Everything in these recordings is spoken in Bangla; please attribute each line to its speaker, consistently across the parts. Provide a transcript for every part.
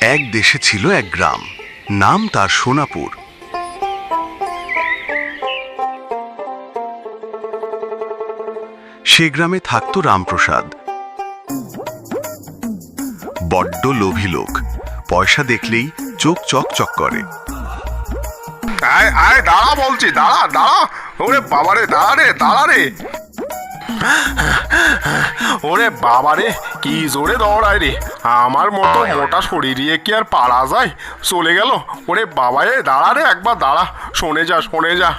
Speaker 1: এক দেশে ছিল এক গ্রাম। নাম তার সোনাপুর। সে গ্রামে থাকত রামপ্রসাদ। বড্ড লোভী লোক। পয়সা দেখলেই চোখ চক চক করে।
Speaker 2: আয় আয়, দাঁড়া বলছি, দাঁড়া দাঁড়া। ওরে বাবারে, দাঁড়া রে দাঁড়া রে। ওরে বাবা রে কি জোরে দৌড়ায় রে। আমার মতো মোটা শরীর কি আর পারা যায়? চলে গেল। ওরে বাবা রে দাঁড়া রে, একবার দাঁড়া। শোনে যা শোনে যা।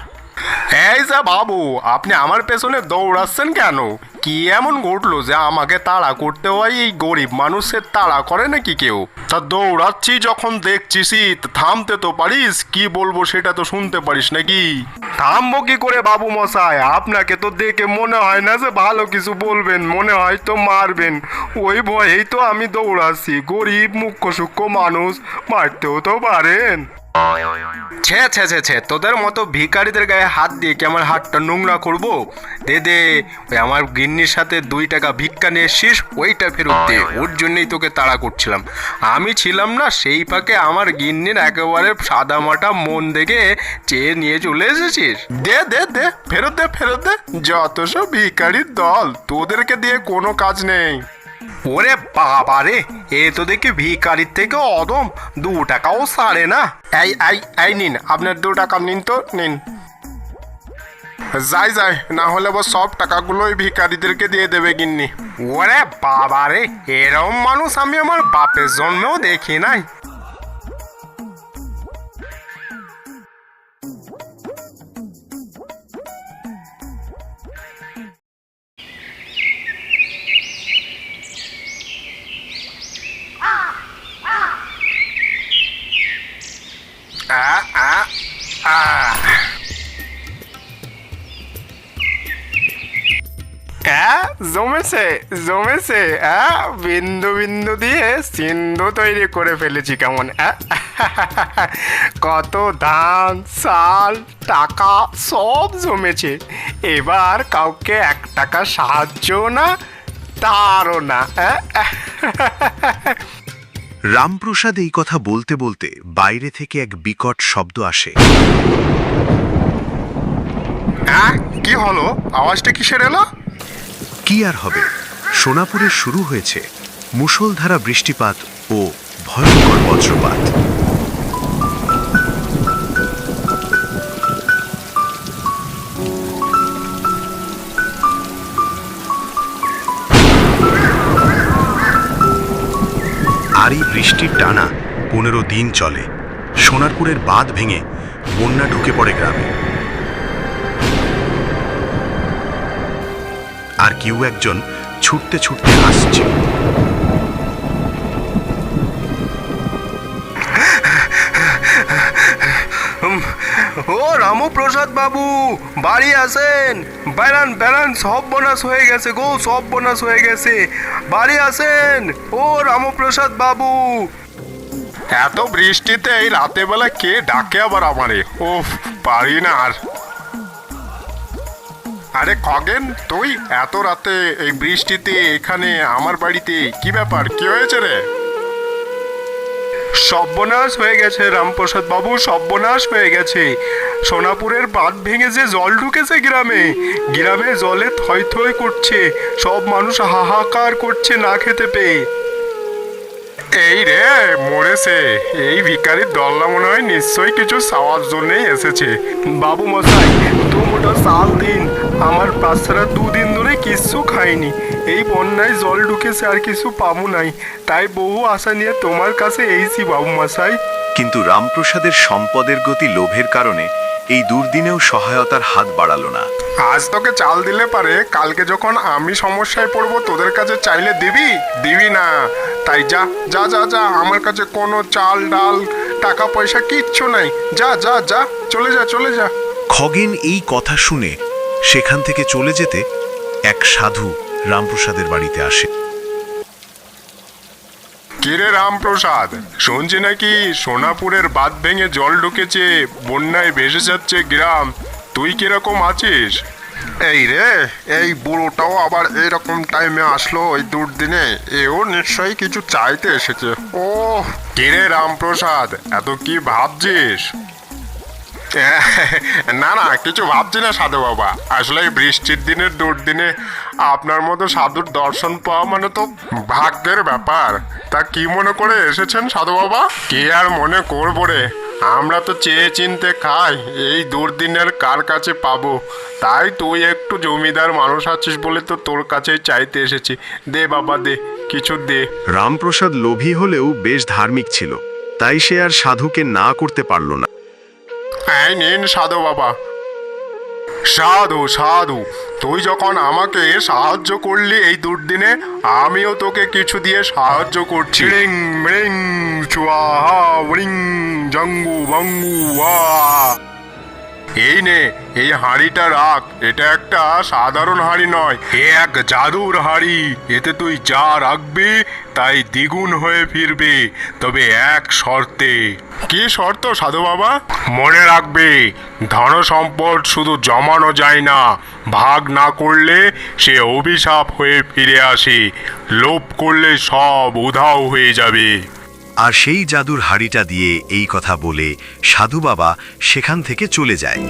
Speaker 2: এই যা বাবু, আপনি আমার পেছনে দৌড়াচ্ছেন কেন? কি এমন ঘটলো যে আমাকে তাড়া করতে হয়? এই গরিব মানুষের তাড়া করে নাকি কেউ? তা দৌড়াচ্ছি যখন দেখছিসই তা থামতে তো পারিস, কি বলব সেটা তো শুনতে পারিস নাকি? থামবো কি করে বাবু মশাই? আপনাকে তো দেখে মনে হয় না যে ভালো কিছু বলবেন, মনে হয় তো মারবেন। ওই ভয়েই তো আমি দৌড়াচ্ছি। গরিব, মুখ্য, সূক্ষ্ম মানুষ, মারতেও তো পারেন। ছে ছে ছে ছে, তোদের মতো ভিখারিদের গায়ে হাত দিয়ে কি আমার হাতটা নোংরা করব? দে দে, ওই আমার গিন্নির সাথে দুই টাকা ভিক্ষা নিয়ে এসছিস, ওইটা ফেরত দে। ওর জন্যই তোকে তাড়া করছিলাম। আমি ছিলাম না, সেই ফাঁকে আমার গিন্নির একেবারে সাদা মাটা মন দেখে চেয়ে নিয়ে চলে এসেছিস। দে দে দে, ফেরত দে ফেরত দে। যত সব ভিখারির দল, তোদেরকে দিয়ে কোনো কাজ নেই। ওরে বাবা রে এ তো দেখি ভিকারির থেকে অদম। দু টাকাও সারে না। এই এই এই নিন, আপনার দু টাকা নিন তো, নিন। যাই যাই, না হলে আবার সব টাকাগুলো ওই ভিকারিদেরকে দিয়ে দেবে গিন্নি। ওরে বাবা রে এরম মানুষ আমি আমার বাপের জন্মেও দেখি নাই। হ্যাঁ জমেছে জমেছে হ্যাঁ বিন্দু বিন্দু দিয়ে সিন্ধু তৈরি করে ফেলেছি কেমন আহ? কত ধান চাল টাকা সব জমেছে। এবার কাউকে এক টাকা সাহায্য না তারও না
Speaker 1: রামপ্রসাদ এই কথা বলতে বলতে বাইরে থেকে এক বিকট শব্দ আসে।
Speaker 2: হ্যাঁ কি হলো? আওয়াজটা কিসের এলো?
Speaker 1: কি আর হবে? সোনাপুরে শুরু হয়েছে মুষলধারা বৃষ্টিপাত ও ভয়ঙ্কর বজ্রপাত। এই বৃষ্টির টানা পনেরো দিন চলে। সোনারপুরের বাঁধ ভেঙে বন্যা ঢুকে পড়ে গ্রামে। আর কেউ একজন ছুটতে ছুটতে আসছে
Speaker 2: ও রামপ্রসাদ বাবু, বাড়ি আসেন। বেড়ান বেড়ান, সব বোনাস হয়ে গেছে গো, সব বোনাস হয়ে গেছে। বাড়ি আসেন। ও রামপ্রসাদ বাবু। এত বৃষ্টিতে এই রাতে বেলা কে ডাকে আবার আমারে? ওফ পারি না আর। আরে খগেন তুই এত রাতে এই বৃষ্টিতে এখানে আমার বাড়িতে কি ব্যাপার? কি হয়েছে রে? সর্বনাশ হয়ে গেছে রামপ্রসাদ বাবু সর্বনাশ হয়ে গেছে। সোনাপুরের বাঁধ ভেঙে যে জল ঢুকেছে গ্রামে গ্রামে জলে থই থই করছে সব মানুষ হাহাকার করছে না খেতে পেয়ে। এই রে মরেছে। এই ভিকারির দল্লা মনে হয় নিশ্চয়ই কিছু চাওয়ার জন্যই এসেছে। বাবু মশাই দু মোটা চাল দিন। আমার বাচ্চারা দুদিন ধরে কিচ্ছু খায়নি এই বন্যায় জল ঢুকেছে আর কিছু পাবো নাই। তাই বহু আশা নিয়ে তোমার কাছে এইছি বাবু মশাই
Speaker 1: কিন্তু রামপ্রসাদের সম্পদের গতি লোভের কারণে এই দুর্দিনেও সহায়তার হাত বাড়ালো না।
Speaker 2: আজ তোকে চাল দিলে পারে কালকে যখন আমি সমস্যায় পড়ব তোদের কাছে চাইলে দিবি? দিবি না। তাই যা যা যা যা আমার কাছে কোনো চাল ডাল টাকা পয়সা কিচ্ছু নাই। যা যা যা চলে যা চলে যা।
Speaker 1: খগেন এই কথা শুনে সেখান থেকে চলে যেতে এক সাধু রামপ্রসাদের বাড়িতে আসে।
Speaker 2: কিরে রামপ্রসাদ শুনছি নাকি সোনাপুরের বাঁধ ভেঙে জল ঢুকেছে বন্যায় ভেসে যাচ্ছে গ্রাম তুই কীরকম আছিস? এই রে এই বুড়োটাও আবার এরকম টাইমে আসলো ওই দুর্দিনে এও নিশ্চয়ই কিছু চাইতে এসেছে। ও কিরে রামপ্রসাদ এত কি ভাবছিস? না না, কিছু ভাবছি না সাধু বাবা। আসলে বৃষ্টির দিনের দুর্দিনে আপনার মতো সাধুর দর্শন পাওয়া মানে তো ভাগ্যের ব্যাপার। তা কি মনে করে এসেছেন সাধু বাবা? কে আর মনে করব রে? আমরা তো চেয়ে চিনতে খাই, এই দুর্দিনের কার কাছে পাবো? তাই তুই একটু জমিদার মানুষ আছিস বলে তো তোর কাছেই চাইতে এসেছি। দে বাবা, দে, কিছু দে।
Speaker 1: রামপ্রসাদ লোভী হলেও বেশ ধার্মিক ছিল, তাই সে আর সাধুকে না করতে পারল না।
Speaker 2: এই নিন সাধু বাবা। সাধু সাধু, তুই যখন আমাকে সাহায্য করলি এই দুর্দিনে, আমিও তোকে কিছু দিয়ে সাহায্য করছি। রিং মৃং চুয়াহা রিং জঙ্গু, বঙ্গু, ওয়া। এই নে এই হাঁড়িটা রাখ। এটা একটা সাধারণ হাঁড়ি নয় এ এক জাদুর হাঁড়ি। এতে তুই যা রাখবি তাই দ্বিগুণ হয়ে ফিরবে তবে এক শর্তে। কি শর্ত সাধু বাবা? মনে রাখবে ধন সম্পদ শুধু জমানো যায় না ভাগ না করলে সে অভিশাপ হয়ে ফিরে আসে লোভ করলে সব উধাও হয়ে যাবে।
Speaker 1: আর সেই জাদুর হাড়িটা দিয়ে এই কথা বলে সাধু বাবা সেখান থেকে চলে যায়।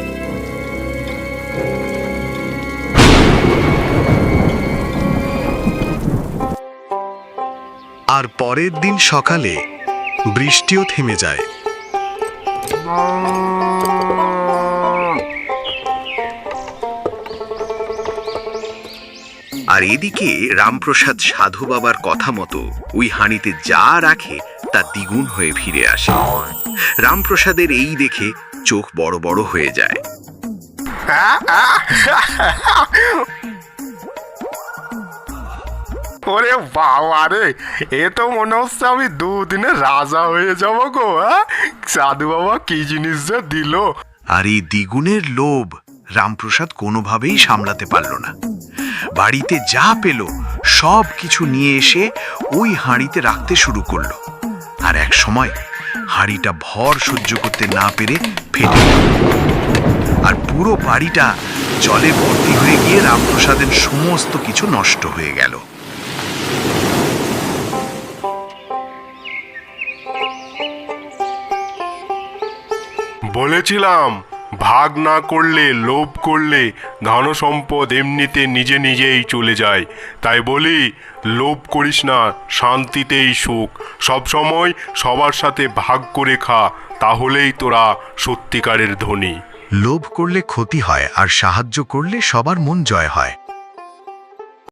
Speaker 1: আর পরের দিন সকালে বৃষ্টিও থেমে যায়। আর এদিকে রামপ্রসাদ সাধু বাবার কথা মতো ওই হাঁড়িতে যা রাখে তা দ্বিগুণ হয়ে ফিরে আসে। রামপ্রসাদের এই দেখে চোখ বড় বড় হয়ে যায়।
Speaker 2: ওরে বাবা রে এ তো মনে হচ্ছে আমি দুদিনে রাজা হয়ে যাব গো হ্যাঁ? সাধু বাবা কি জিনিস যে দিল।
Speaker 1: আর এই দ্বিগুণের লোভ রামপ্রসাদ কোনোভাবেই সামলাতে পারল না। বাড়িতে যা পেল সব কিছু নিয়ে এসে ওই হাঁড়িতে রাখতে শুরু করল। আর এক সময় হাড়িটা ভর সহ্য করতে না পেরে ফেটে আর পুরো বাড়িটা জলে ভর্তি হয়ে গিয়ে রামপ্রসাদের সমস্ত কিছু নষ্ট হয়ে গেল।
Speaker 2: বলেছিলাম ভাগ না করলে, লোভ করলে ধন সম্পদ এমনিতে নিজে নিজেই চলে যায়। তাই বলি, লোভ করিস না, শান্তিতেই সুখ। সবসময় সবার সাথে ভাগ করে খা, তাহলেই তোরা সত্যিকারের ধনী।
Speaker 1: লোভ করলে ক্ষতি হয় আর সাহায্য করলে সবার মন জয় হয়।